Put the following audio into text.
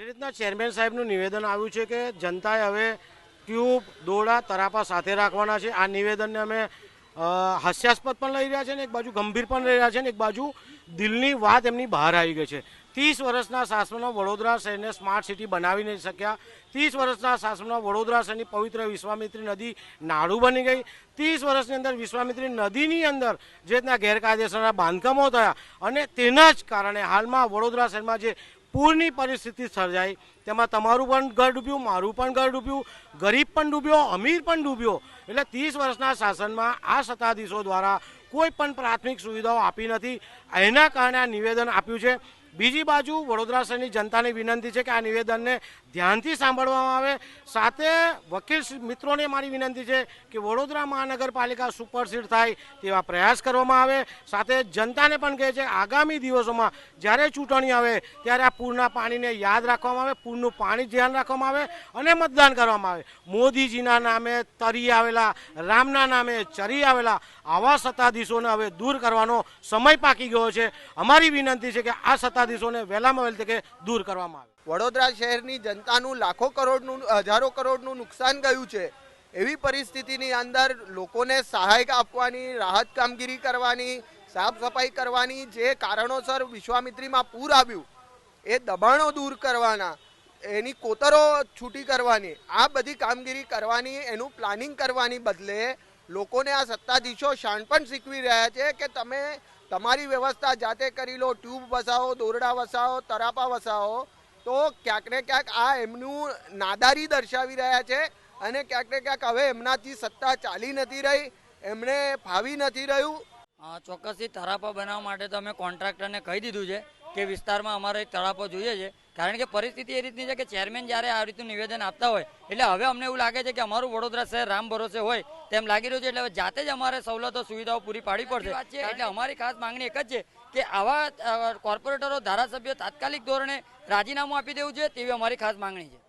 જે રીતના ચેરમેન સાહેબનું નિવેદન આવ્યું છે કે જનતાએ હવે ટ્યુબ, દોડા, તરાપા સાથે રાખવાના છે. આ નિવેદનને અમે હાસ્યાસ્પદ પણ લઈ રહ્યા છે ને એક બાજુ ગંભીર પણ લઈ રહ્યા છે ને એક બાજુ દિલની વાત એમની બહાર આવી ગઈ છે. ત્રીસ વર્ષના શાસનમાં વડોદરા શહેરને સ્માર્ટ સિટી બનાવી નહીં શક્યા. ત્રીસ વર્ષના શાસનમાં વડોદરા શહેરની પવિત્ર વિશ્વામિત્રી નદી નાળું બની ગઈ. ત્રીસ વર્ષની અંદર વિશ્વામિત્રી નદીની અંદર જે રીતના ગેરકાયદેસરના બાંધકામો થયા અને તેના જ કારણે હાલમાં વડોદરા શહેરમાં જે પૂરની પરિસ્થિતિ સર્જાઈ. તેમાં તમારું પણ ઘર ડૂબ્યું, મારું પણ ઘર ડૂબ્યું, ગરીબ પણ ડૂબ્યો, અમીર પણ ડૂબ્યો. એટલે ત્રીસ વર્ષના શાસનમાં આ સત્તાધીશો દ્વારા કોઈ પણ પ્રાથમિક સુવિધાઓ આપી નથી. એના કારણે આ નિવેદન આપ્યું છે. બીજી બાજુ વડોદરા શહેરની જનતાની વિનંતી છે કે આ નિવેદનને ધ્યાનથી સાંભળવામાં આવે. સાથે વકીલ મિત્રોને મારી વિનંતી છે કે વડોદરા મહાનગરપાલિકા સુપરસીડ થાય તેવા પ્રયાસ કરવામાં આવે. સાથે જનતાને પણ કહે છે, આગામી દિવસોમાં જ્યારે ચૂંટણી આવે ત્યારે આ પૂરના પાણીને યાદ રાખવામાં આવે, પૂરનું પાણી ધ્યાન રાખવામાં આવે અને મતદાન કરવામાં આવે. મોદીજીના નામે તરી આવેલા, રામના નામે ચરી આવેલા આવા સત્તાધીશોને હવે દૂર કરવાનો સમય પાકી ગયો છે. અમારી વિનંતી છે કે આ સત્તાધીશોને વહેલામાં વહેલી તકે દૂર કરવામાં આવે. વડોદરા શહેરની જનતાનું લાખો કરોડનું, હજારો કરોડનું નુકસાન ગયું છે. એવી પરિસ્થિતિની અંદર લોકોને સહાય આપવાની, રાહત કામગીરી કરવાની, સાફ સફાઈ કરવાની જે કારણોસર વિશ્વામિત્રીમાં પૂર આવ્યું, એ દબાણો દૂર કરવાના, એની કોતરો છૂટી કરવાની, આ બધી કામગીરી કરવાની, એનું પ્લાનિંગ કરવાની બદલે લોકોને આ સત્તાધીશો શાણપણ શીખવી રહ્યા છે કે તમે તમારી વ્યવસ્થા જાતે કરી લો, ટ્યુબ વસાવો, દોરડા વસાવો, તરાપા વસાવો, તો ક્યાંક ને ક્યાંક આ એમનું નાદારી દર્શાવી રહ્યા છે અને ક્યાંક ને ક્યાંક હવે એમનાથી સત્તા ચાલી નથી રહી, એમણે ફાવી નથી રહ્યું. ચોક્કસથી તરાપા બનાવવા માટે તો અમે કોન્ટ્રાક્ટરને કહી દીધું છે. કે વિસ્તારમાં અમારે એક તળાપો જોઈએ છે. કારણ કે પરિસ્થિતિ એ રીતની છે કે ચેરમેન જ્યારે આ રીતનું નિવેદન આપતા હોય એટલે હવે અમને એવું લાગે છે કે અમારું વડોદરા શહેર રામ ભરોસે હોય તેમ લાગી રહ્યું છે એટલે જાતે જ અમારે સવલતો સુવિધાઓ પૂરી પાડવી પડશે. એટલે અમારી ખાસ માંગણી એક જ છે કે આવા કોર્પોરેટરો ધારાસભ્યો તાત્કાલિક ધોરણે રાજીનામું આપી દેવું છે તેવી અમારી ખાસ માંગણી છે.